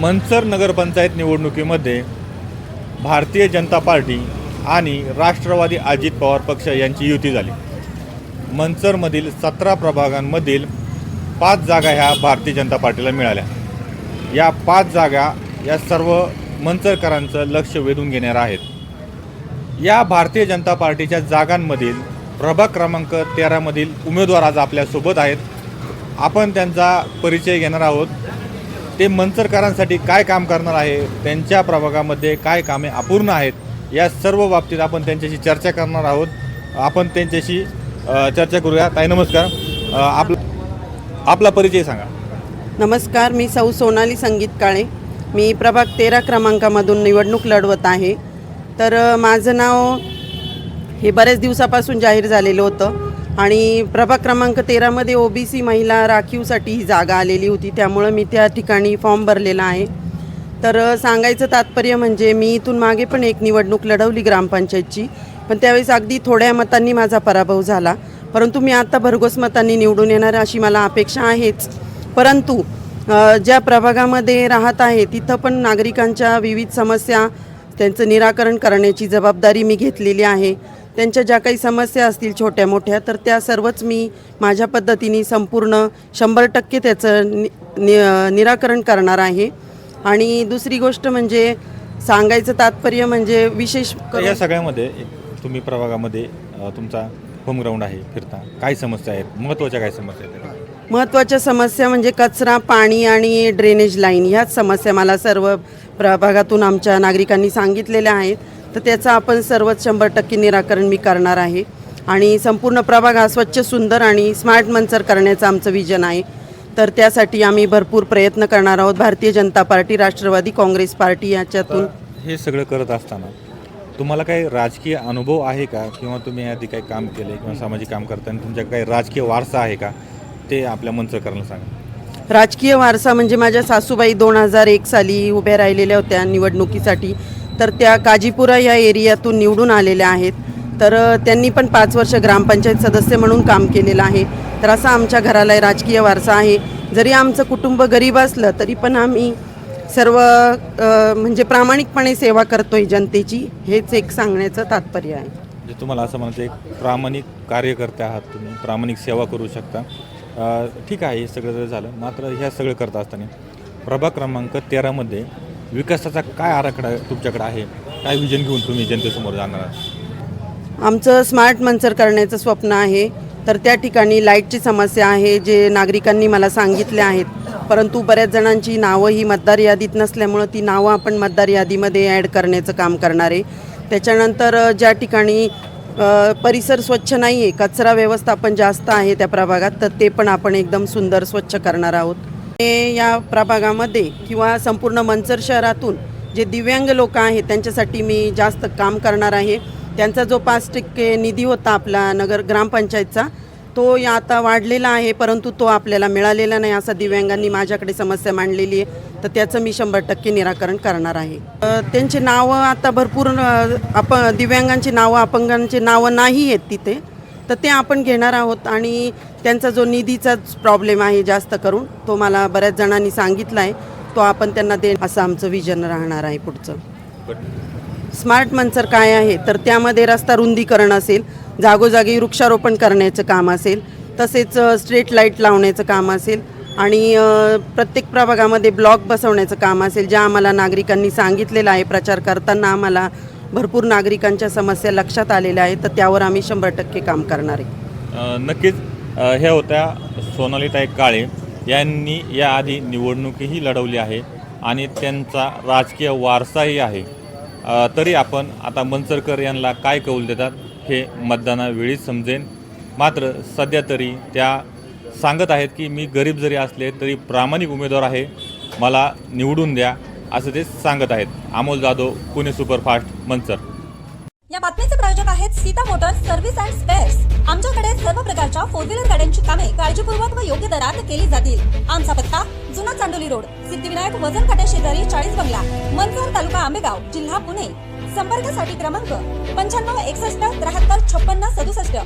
मनसर नगरपंचायत निवडणुकीमध्ये भारतीय जनता पार्टी आणि राष्ट्रवादी अजित पवार पक्ष यांची युती झाली. मनसरमधील सतरा प्रभागांमधील पाच जागा ह्या भारतीय जनता पार्टीला मिळाल्या. या पाच जागा या सर्व मनसरकरांचं लक्ष वेधून घेणाऱ्या आहेत. या भारतीय जनता पार्टीच्या जागांमधील प्रभाग क्रमांक तेरामधील उमेदवार आज आपल्यासोबत आहेत. आपण त्यांचा परिचय घेणार आहोत. ते मंचरकरांसाठी काय काम करणार आहे त्यांच्या प्रभागामध्ये काय कामे अपूर्ण आहेत या सर्व बाबतीत आपण त्यांच्याशी चर्चा करणार आहोत. आपण त्यांच्याशी चर्चा करूया. ताई नमस्कार. आपला आपला परिचय सांगा. नमस्कार मी सौ सोनाली संगीत काळे. मी प्रभाग तेरा क्रमांकामधून निवडणूक लढवत आहे. तर माझं नाव हे बऱ्याच दिवसापासून जाहीर झालेलं होतं. आणि प्रभाग क्रमांक तेरामध्ये ओ बी सी महिला राखीवसाठी ही जागा आलेली होती. त्यामुळं मी त्या ठिकाणी फॉर्म भरलेला आहे. तर सांगायचं तात्पर्य म्हणजे मी इथून मागे पण एक निवडणूक लढवली ग्रामपंचायतची. पण त्यावेळेस अगदी थोड्या मतांनी माझा पराभव झाला. परंतु मी आत्ता भरघोस मतांनी निवडून येणार अशी मला अपेक्षा आहेच. परंतु ज्या प्रभागामध्ये राहत आहे तिथं पण नागरिकांच्या विविध समस्या त्यांचं निराकरण करण्याची जबाबदारी मी घेतलेली आहे. त्यांच्या ज्या काही समस्या असतील छोट्या मोठ्या तर त्या सर्वच मी माझ्या पद्धतीने संपूर्ण शंभर टक्के त्याचं नि नि- निराकरण करणार आहे. आणि दुसरी गोष्ट म्हणजे सांगायचं तात्पर्य म्हणजे विशेष या सगळ्यामध्ये तुम्ही प्रभागामध्ये तुमचा होम ग्राउंड आहे फिरता. काय समस्या आहेत? महत्त्वाच्या काय समस्या आहेत? महत्त्वाच्या समस्या म्हणजे कचरा पाणी आणि ड्रेनेज लाईन ह्याच समस्या मला सर्व प्रभागातून आमच्या नागरिकांनी सांगितलेल्या आहेत. तर त्याचं आपण सर्वच शंभर टक्के निराकरण मी करणार आहे. आणि संपूर्ण प्रभाग हा स्वच्छ सुंदर आणि स्मार्ट मंचर करण्याचं आमचं विजन आहे. तर त्यासाठी आम्ही भरपूर प्रयत्न करणार आहोत. भारतीय जनता पार्टी राष्ट्रवादी काँग्रेस पार्टी याच्यातून. हे सगळं करत असताना तुम्हाला काही राजकीय अनुभव आहे का? किंवा तुम्ही आधी काही काम केले किंवा सामाजिक काम करताना तुमच्या काही राजकीय वारसा आहे का? ते आपल्या मंचरकरांना सांगा. राजकीय वारसा म्हणजे माझ्या सासूबाई दोन हजार एक साली उभ्या राहिलेल्या होत्या निवडणुकीसाठी. तर त्या काजीपुरा या एरियातून निवडून आलेल्या आहेत. तर त्यांनी पण पाच वर्ष ग्रामपंचायत सदस्य म्हणून काम केलेलं आहे. तर असा आमच्या घराला राजकीय वारसा आहे. जरी आमचं कुटुंब गरीब असलं तरी पण आम्ही सर्व म्हणजे प्रामाणिकपणे सेवा करतोय जनतेची हेच एक सांगण्याचं तात्पर्य आहे. म्हणजे तुम्हाला असं म्हणायचं एक प्रामाणिक कार्यकर्ते आहात तुम्ही प्रामाणिक सेवा करू शकता. ठीक आहे हे सगळं जर झालं मात्र ह्या सगळं करत असताना प्रभाग क्रमांक तेरामध्ये विकासाचा काय आराखडा तुमच्याकडे आहे? काय विजन घेऊन तुम्ही जनतेसमोर जाणार? आहात आमचं स्मार्ट मंचर करण्याचं स्वप्न आहे. तर त्या ठिकाणी लाईटची समस्या आहे जे नागरिकांनी मला सांगितले आहेत. परंतु बऱ्याच जणांची नावं ही मतदार यादीत नसल्यामुळं ती नावं आपण मतदार यादीमध्ये ॲड करण्याचं काम करणार आहे. त्याच्यानंतर अ, ज्या ठिकाणी अ, परिसर स्वच्छ नाही आहे कचरा व्यवस्थापन जास्त आहे त्या प्रभागात तर ते पण आपण एकदम सुंदर स्वच्छ करणार आहोत. हे या प्रभागामध्ये किंवा संपूर्ण मंचर शहरातून जे दिव्यांग लोक आहेत त्यांच्यासाठी मी जास्त काम करणार आहे. त्यांचा जो पाच टक्के निधी होता आपला नगर ग्रामपंचायतचा तो या आता वाढलेला आहे परंतु तो आपल्याला मिळालेला नाही असा दिव्यांगांनी माझ्याकडे समस्या मांडलेली आहे. तर त्याचं मी शंभर टक्के निराकरण करणार आहे. त्यांची नावं आता भरपूर अप दिव्यांगांची नावं अपंगांची नावं नाही आहेत तिथे. तर ते आपण घेणार आहोत आणि त्यांचा जो निधीचाच प्रॉब्लेम आहे जास्त करून तो मला बऱ्याच जणांनी सांगितला आहे तो आपण त्यांना दे असं आमचं विजन राहणार आहे पुढचं. स्मार्ट मंचर काय आहे? तर त्यामध्ये रस्ता रुंदीकरण असेल जागोजागी वृक्षारोपण करण्याचं काम असेल तसेच स्ट्रीट लाइट लावण्याचं काम असेल आणि प्रत्येक प्रभागामध्ये ब्लॉक बसवण्याचं काम असेल ज्या आम्हाला नागरिकांनी सांगितलेलं आहे प्रचार करताना आम्हाला भरपूर नागरिकांच्या समस्या लक्षात आलेल्या आहेत तर त्यावर आम्ही शंभर टक्के काम करणार आहे. नक्कीच ह्या होत्या सोनालीताई काळे यांनी याआधी निवडणुकीही लढवली आहे आणि त्यांचा राजकीय वारसाही आहे. तरी आपण आता मनसरकर यांना काय कौल देतात हे मतदानावेळीच समजेन. मात्र सध्या तरी त्या सांगत आहेत की मी गरीब जरी असले तरी प्रामाणिक उमेदवार आहे मला निवडून द्या. असं ते सांगत आहेत. अमोल जाधव पुणे सुपरफास्ट मनसर या बातमीचे प्रायोजक आहेत Sita motors service and spares. आमच्याकडे सर्व प्रकारच्या फोर व्हीलर गाड्यांची कामे काळजीपूर्वक व योग्य दरात केली जातील. आमचा पत्ता जुना चांडोली रोड सिद्धिविनायक वजन काट्या शेजारी चाळीस बंगला मनसर तालुका आंबेगाव जिल्हा पुणे. संपर्कासाठी क्रमांक पंच्याण्णव एकसष्ट त्र्याहत्तर छप्पन्न सदुसष्ट.